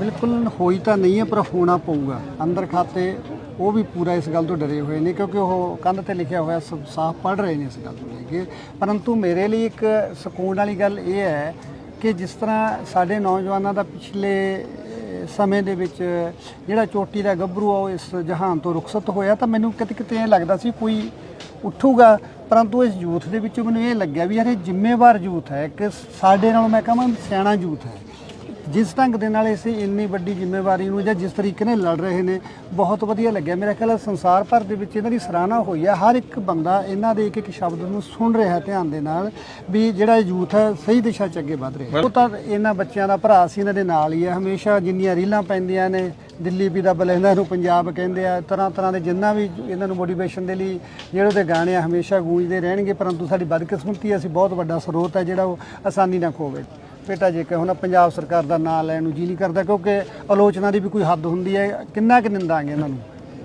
ਬਿਲਕੁਲ ਹੋਈ ਤਾਂ ਨਹੀਂ ਹੈ, ਪਰ ਹੋਣਾ ਪਊਗਾ। ਅੰਦਰ ਖਾਤੇ, ਉਹ ਵੀ ਪੂਰਾ ਇਸ ਗੱਲ ਤੋਂ ਡਰੇ ਹੋਏ ਨੇ, ਕਿਉਂਕਿ ਉਹ ਕੰਧ ਤੇ ਲਿਖਿਆ ਹੋਇਆ ਸਭ ਸਾਫ਼ ਪੜ੍ਹ ਰਹੇ ਨੇ ਇਸ ਗੱਲ ਨੂੰ ਲੈ ਕੇ। ਪਰੰਤੂ ਮੇਰੇ ਲਈ ਇੱਕ ਸਕੂਨ ਵਾਲੀ ਗੱਲ ਇਹ ਹੈ ਕਿ ਜਿਸ ਤਰ੍ਹਾਂ ਸਾਡੇ ਨੌਜਵਾਨਾਂ ਦਾ ਪਿਛਲੇ ਸਮੇਂ ਦੇ ਵਿੱਚ ਜਿਹੜਾ ਚੋਟੀ ਦਾ ਗੱਭਰੂ ਆ, ਉਹ ਇਸ ਜਹਾਨ ਤੋਂ ਰੁਖਸਤ ਹੋਇਆ, ਤਾਂ ਮੈਨੂੰ ਕਿਤੇ ਕਿਤੇ ਇਹ ਲੱਗਦਾ ਸੀ ਕੋਈ ਉੱਠੂਗਾ। ਪਰੰਤੂ ਇਸ ਯੂਥ ਦੇ ਵਿੱਚ ਮੈਨੂੰ ਇਹ ਲੱਗਿਆ ਵੀ ਯਾਰ, ਇਹ ਜ਼ਿੰਮੇਵਾਰ ਯੂਥ ਹੈ ਕਿ ਸਾਡੇ ਨਾਲੋਂ ਮੈਂ ਕਹਾਂ ਸਿਆਣਾ ਯੂਥ ਹੈ। ਜਿਸ ਢੰਗ ਦੇ ਨਾਲ ਅਸੀਂ ਇੰਨੀ ਵੱਡੀ ਜ਼ਿੰਮੇਵਾਰੀ ਨੂੰ ਜਾਂ ਜਿਸ ਤਰੀਕੇ ਨਾਲ ਲੜ ਰਹੇ ਨੇ, ਬਹੁਤ ਵਧੀਆ ਲੱਗਿਆ। ਮੇਰਾ ਖਿਆਲ ਹੈ ਸੰਸਾਰ ਭਰ ਦੇ ਵਿੱਚ ਇਹਨਾਂ ਦੀ ਸਰਾਹਨਾ ਹੋਈ ਆ। ਹਰ ਇੱਕ ਬੰਦਾ ਇਹਨਾਂ ਦੇ ਇੱਕ ਇੱਕ ਸ਼ਬਦ ਨੂੰ ਸੁਣ ਰਿਹਾ ਧਿਆਨ ਦੇ ਨਾਲ ਵੀ ਜਿਹੜਾ ਯੂਥ ਹੈ ਸਹੀ ਦਿਸ਼ਾ 'ਚ ਅੱਗੇ ਵਧ ਰਿਹਾ। ਹੈ। ਉਹ ਤਾਂ ਇਹਨਾਂ ਬੱਚਿਆਂ ਦਾ ਭਰਾ ਸੀ, ਇਹਨਾਂ ਦੇ ਨਾਲ ਹੀ ਹੈ ਹਮੇਸ਼ਾ ਜਿੰਨੀਆਂ ਰੀਲਾਂ ਪੈਂਦੀਆਂ ਨੇ, ਦਿੱਲੀ ਵੀ ਦਾ ਬਲੇਂਦਾ ਨੂੰ ਪੰਜਾਬ ਕਹਿੰਦੇ ਆ। ਤਰ੍ਹਾਂ ਤਰ੍ਹਾਂ ਦੇ ਜਿੰਨਾ ਵੀ ਇਹਨਾਂ ਨੂੰ ਮੋਟੀਵੇਸ਼ਨ ਦੇ ਲਈ ਜਿਹੜੇ ਉਹਦੇ ਗਾਣੇ ਆ, ਹਮੇਸ਼ਾ ਗੂੰਜਦੇ ਰਹਿਣਗੇ, ਪਰੰਤੂ ਸਾਡੀ ਬਦਕਿਸਮਤੀ ਅਸੀਂ ਬਹੁਤ ਵੱਡਾ ਸਰੋਤ ਹੈ ਜਿਹੜਾ ਉਹ ਆਸਾਨੀ ਨਾਲ ਖੋਵੇ। ਬੇਟਾ ਜੇ ਕਹੋ ਹੁਣ ਪੰਜਾਬ ਸਰਕਾਰ ਦਾ ਨਾਂ ਲੈਣ ਨੂੰ ਜੀ ਨਹੀਂ ਕਰਦਾ ਕਿਉਂਕਿ ਆਲੋਚਨਾ ਦੀ ਵੀ ਕੋਈ ਹੱਦ ਹੁੰਦੀ ਹੈ ਕਿੰਨਾ ਕਿ ਨਿੰਦਾਂਗੇ ਇਹਨਾਂ ਨੂੰ।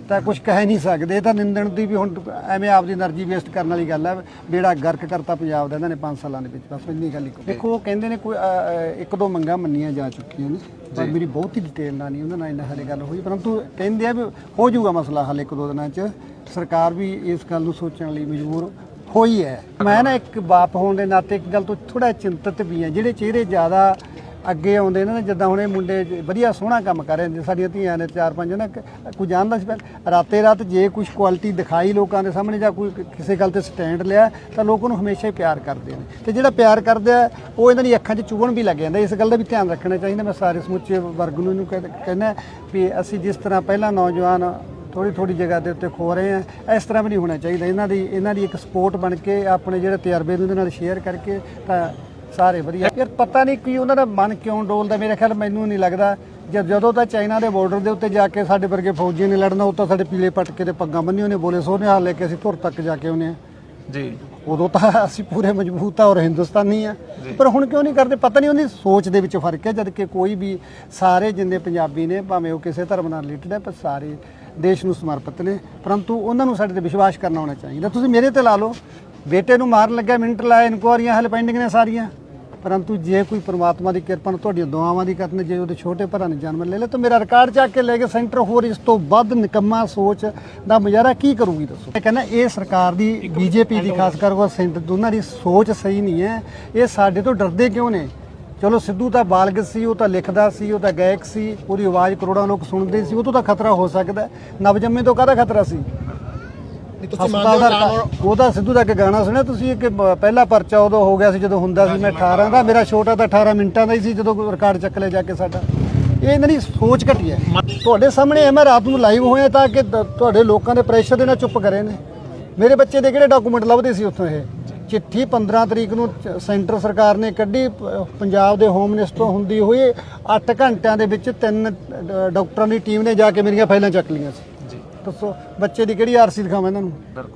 ਤਾਂ ਕੁਝ ਕਹਿ ਨਹੀਂ ਸਕਦੇ। ਇਹ ਤਾਂ ਨਿੰਦਣ ਦੀ ਵੀ ਹੁਣ ਐਵੇਂ ਆਪਦੀ એનર્ਜੀ ਵੇਸਟ ਕਰਨ ਵਾਲੀ ਗੱਲ ਹੈ। ਜਿਹੜਾ ਗਰਕ ਕਰਤਾ ਪੰਜਾਬ ਦਾ ਇਹਨਾਂ ਨੇ 5 ਸਾਲਾਂ ਦੇ ਵਿੱਚ। ਬਸ ਇੰਨੀ ਗੱਲ ਹੀ ਦੇਖੋ ਉਹ ਕਹਿੰਦੇ ਨੇ ਕੋਈ ਇੱਕ ਦੋ ਮੰਗਾਂ ਮੰਨੀਆਂ ਜਾ ਚੁੱਕੀਆਂ ਨੇ। ਪਰ ਮੇਰੀ ਬਹੁਤ ਹੀ ਡਿਟੇਲ ਨਾਲ ਨਹੀਂ ਉਹਨਾਂ ਨਾਲ ਇੰਨਾ ਹਲੇ ਗੱਲ ਹੋਈ। ਪਰੰਤੂ ਕਹਿੰਦੇ ਆ ਵੀ ਹੋ ਜਾਊਗਾ ਮਸਲਾ ਹਾਲੇ ਇੱਕ ਦੋ ਦਿਨਾਂ 'ਚ। ਸਰਕਾਰ ਵੀ ਇਸ ਗੱਲ ਨੂੰ ਸੋਚਣ ਲਈ ਮਜਬੂਰ ਹੋਈ ਹੈ। ਮੈਂ ਨਾ ਇੱਕ ਬਾਪ ਹੋਣ ਦੇ ਨਾਤੇ ਇੱਕ ਗੱਲ ਤੋਂ ਥੋੜਾ ਚਿੰਤਤ ਵੀ ਹਾਂ। ਜਿਹੜੇ ਚਿਹਰੇ ਜ਼ਿਆਦਾ ਅੱਗੇ ਆਉਂਦੇ ਨੇ ਨਾ, ਜਿੱਦਾਂ ਹੁਣ ਇਹ ਮੁੰਡੇ ਵਧੀਆ ਸੋਹਣਾ ਕੰਮ ਕਰ ਰਹੇ ਨੇ, ਸਾਡੀਆਂ ਧੀਆਂ ਨੇ ਚਾਰ ਪੰਜ ਨਾ ਕੋਈ ਜਾਣਦਾ ਸੀ ਪਹਿਲਾਂ, ਰਾਤੇ ਰਾਤ ਜੇ ਕੁਝ ਕੁਆਲਿਟੀ ਦਿਖਾਈ ਲੋਕਾਂ ਦੇ ਸਾਹਮਣੇ ਜਾਂ ਕੋਈ ਕਿਸੇ ਗੱਲ ਤੇ ਸਟੈਂਡ ਲਿਆ, ਤਾਂ ਲੋਕ ਉਹਨੂੰ ਹਮੇਸ਼ਾ ਹੀ ਪਿਆਰ ਕਰਦੇ ਨੇ। ਤੇ ਜਿਹੜਾ ਪਿਆਰ ਕਰਦਾ ਉਹ ਇਹਨਾਂ ਦੀ ਅੱਖਾਂ 'ਚ ਚੁਭਣ ਵੀ ਲੱਗ ਜਾਂਦਾ। ਇਸ ਗੱਲ ਦਾ ਵੀ ਧਿਆਨ ਰੱਖਣਾ ਚਾਹੀਦਾ। ਮੈਂ ਸਾਰੇ ਸਮੁੱਚੇ ਵਰਗ ਨੂੰ ਇਹਨੂੰ ਕਹਿ- ਕਹਿਣਾ ਵੀ ਅਸੀਂ ਜਿਸ ਤਰ੍ਹਾਂ ਪਹਿਲਾਂ ਨੌਜਵਾਨ ਥੋੜੀ ਥੋੜੀ ਜਗ੍ਹਾ ਦੇ ਉੱਤੇ ਖੋ ਰਹੇ ਆ। ਇਸ ਤਰ੍ਹਾਂ ਵੀ ਨਹੀਂ ਹੋਣਾ ਚਾਹੀਦਾ। ਇਹਨਾਂ ਦੀ ਇਹਨਾਂ ਦੀ ਇੱਕ ਸਪੋਰਟ ਬਣ ਕੇ ਆਪਣੇ ਜਿਹੜੇ ਤਜਰਬੇ ਨੂੰ ਉਹਦੇ ਨਾਲ ਸ਼ੇਅਰ ਕਰਕੇ ਤਾਂ ਸਾਰੇ ਵਧੀਆ। ਯਾਰ ਪਤਾ ਨਹੀਂ ਕੀ ਉਹਨਾਂ ਦਾ ਮਨ ਕਿਉਂ ਡੋਲਦਾ। ਮੇਰੇ ਖਿਆਲ ਮੈਨੂੰ ਨਹੀਂ ਲੱਗਦਾ। ਜਦ ਜਦੋਂ ਤਾਂ ਚਾਈਨਾ ਦੇ ਬਾਰਡਰ ਦੇ ਉੱਤੇ ਜਾ ਕੇ ਸਾਡੇ ਵਰਗੇ ਫੌਜੀ ਨੇ ਲੜਨਾ ਉਹ ਤਾਂ ਸਾਡੇ ਪੀਲੇ ਪਟਕੇ ਤੇ ਪੱਗਾਂ ਬੰਨੀ ਉਹਨੇ ਬੋਲੇ ਸੋਹਣੇ। ਹਾਲ ਲੈ ਕੇ ਅਸੀਂ ਧੁਰ ਤੱਕ ਜਾ ਕੇ ਆਉਨੇ ਆ ਜੀ। ਉਦੋਂ ਤਾਂ ਅਸੀਂ ਪੂਰੇ ਮਜ਼ਬੂਤ ਆ ਔਰ ਹਿੰਦੁਸਤਾਨੀ ਆ। ਪਰ ਹੁਣ ਕਿਉਂ ਨਹੀਂ ਕਰਦੇ? ਪਤਾ ਨਹੀਂ ਉਹਦੀ ਸੋਚ ਦੇ ਵਿੱਚ ਫ਼ਰਕ ਹੈ ਜਦ ਕਿ ਕੋਈ ਵੀ ਸਾਰੇ ਜਿੰਨੇ ਪੰਜਾਬੀ ਨੇ ਭਾਵੇਂ ਉਹ ਕਿਸੇ ਧਰਮ ਨਾਲ ਰਿਲੇਟਡ ਹੈ ਪਰ ਸਾਰੇ ਦੇਸ਼ ਨੂੰ ਸਮਰਪਿਤ ਨੇ। ਪਰੰਤੂ ਉਹਨਾਂ ਨੂੰ ਸਾਡੇ ਤੇ ਵਿਸ਼ਵਾਸ ਕਰਨਾ ਹੋਣਾ ਚਾਹੀਦਾ। ਤੁਸੀਂ ਮੇਰੇ ਤੇ ਲਾ ਲਓ। ਬੇਟੇ ਨੂੰ ਮਾਰਨ ਲੱਗਿਆ ਮਿੰਟ ਲਾਏ ਇਨਕੁਆਰੀਆਂ ਹਲੇ ਪੈਂਡਿੰਗ ਨੇ ਸਾਰੀਆਂ। ਪਰੰਤੂ ਜੇ ਕੋਈ ਪ੍ਰਮਾਤਮਾ ਦੀ ਕਿਰਪਾ ਨਾਲ ਤੁਹਾਡੀਆਂ ਦੁਆਵਾਂ ਦੀ ਕਰਨ ਜੇ ਉਹਦੇ ਛੋਟੇ ਭਰਾ ਨੇ ਜਨਮ ਲੈ ਲਿਆ ਤਾਂ ਮੇਰਾ ਰਿਕਾਰਡ ਚੱਕ ਕੇ ਲੈ ਕੇ ਸੈਂਟਰ ਹੋਰ ਇਸ ਤੋਂ ਵੱਧ ਨਿਕੰਮਾ ਸੋਚ ਦਾ ਮੁਜ਼ਾਹਰਾ ਕੀ ਕਰੂਗੀ ਦੱਸੋ? ਮੈਂ ਕਹਿੰਦਾ ਇਹ ਸਰਕਾਰ ਦੀ ਬੀਜੇਪੀ ਦੀ ਖਾਸ ਕਰਕੇ ਸੈਂਟਰ ਦੋਨਾਂ ਦੀ ਸੋਚ ਸਹੀ ਨਹੀਂ ਹੈ। ਇਹ ਸਾਡੇ ਤੋਂ ਡਰਦੇ ਕਿਉਂ ਨੇ? ਚਲੋ ਸਿੱਧੂ ਤਾਂ ਬਾਲਗ ਸੀ ਉਹ ਤਾਂ ਲਿਖਦਾ ਸੀ ਉਹ ਤਾਂ ਗਾਇਕ ਸੀ ਉਹਦੀ ਆਵਾਜ਼ ਕਰੋੜਾਂ ਲੋਕ ਸੁਣਦੇ ਸੀ ਉਹ ਤੋਂ ਤਾਂ ਖਤਰਾ ਹੋ ਸਕਦਾ। ਨਵਜੰਮੇ ਤੋਂ ਕਾਹਦਾ ਖਤਰਾ ਸੀ? ਹਸਪਤਾਲ ਦਾ ਉਹਦਾ ਸਿੱਧੂ ਦਾ ਇੱਕ ਗਾਣਾ ਸੁਣਿਆ? ਤੁਸੀਂ ਇੱਕ ਬ- ਪਹਿਲਾ ਪਰਚਾ ਉਦੋਂ ਹੋ ਗਿਆ ਸੀ ਜਦੋਂ ਹੁੰਦਾ ਸੀ ਮੈਂ 18 ਦਾ ਮੇਰਾ ਛੋਟਾ ਤਾਂ 18 ਮਿੰਟਾਂ ਦਾ ਹੀ ਸੀ ਜਦੋਂ ਰਿਕਾਰਡ ਚੱਕ ਲਿਆ ਜਾ ਕੇ ਸਾਡਾ। ਇਹ ਇਹਨਾਂ ਦੀ ਸੋਚ ਘਟੀ ਹੈ। ਤੁਹਾਡੇ ਸਾਹਮਣੇ ਮੈਂ ਰਾਤ ਨੂੰ ਲਾਈਵ ਹੋਇਆ ਤਾਂ ਕਿ ਦ- ਤੁਹਾਡੇ ਲੋਕਾਂ ਦੇ ਪ੍ਰੈਸ਼ਰ ਦੇ ਨਾਲ ਚੁੱਪ ਕਰੇ ਨੇ। ਮੇਰੇ ਬੱਚੇ ਦੇ ਕਿਹੜੇ ਡਾਕੂਮੈਂਟ ਲੱਭਦੇ ਸੀ ਉੱਥੋਂ ਇਹ? ਚਿੱਠੀ 15 ਤਰੀਕ ਨੂੰ ਚ- ਸੈਂਟਰ ਸਰਕਾਰ ਨੇ ਕੱਢੀ ਪ- ਪੰਜਾਬ ਦੇ ਹੋਮ ਮਿਨਿਸਟਰ ਤੋਂ ਹੁੰਦੀ ਹੋਈ 8 ਘੰਟਿਆਂ ਦੇ ਵਿੱਚ ਤਿੰਨ ਡਾਕਟਰਾਂ ਦੀ ਟੀਮ ਨੇ ਜਾ ਕੇ ਮੇਰੀਆਂ ਫਾਈਲਾਂ ਚੱਕ ਲਈਆਂ ਸੀ। ਦੱਸੋ ਬੱਚੇ ਦੀ ਕਿਹੜੀ ਆਰਸੀ ਦਿਖਾਵਾਂ ਇਹਨਾਂ ਨੂੰ?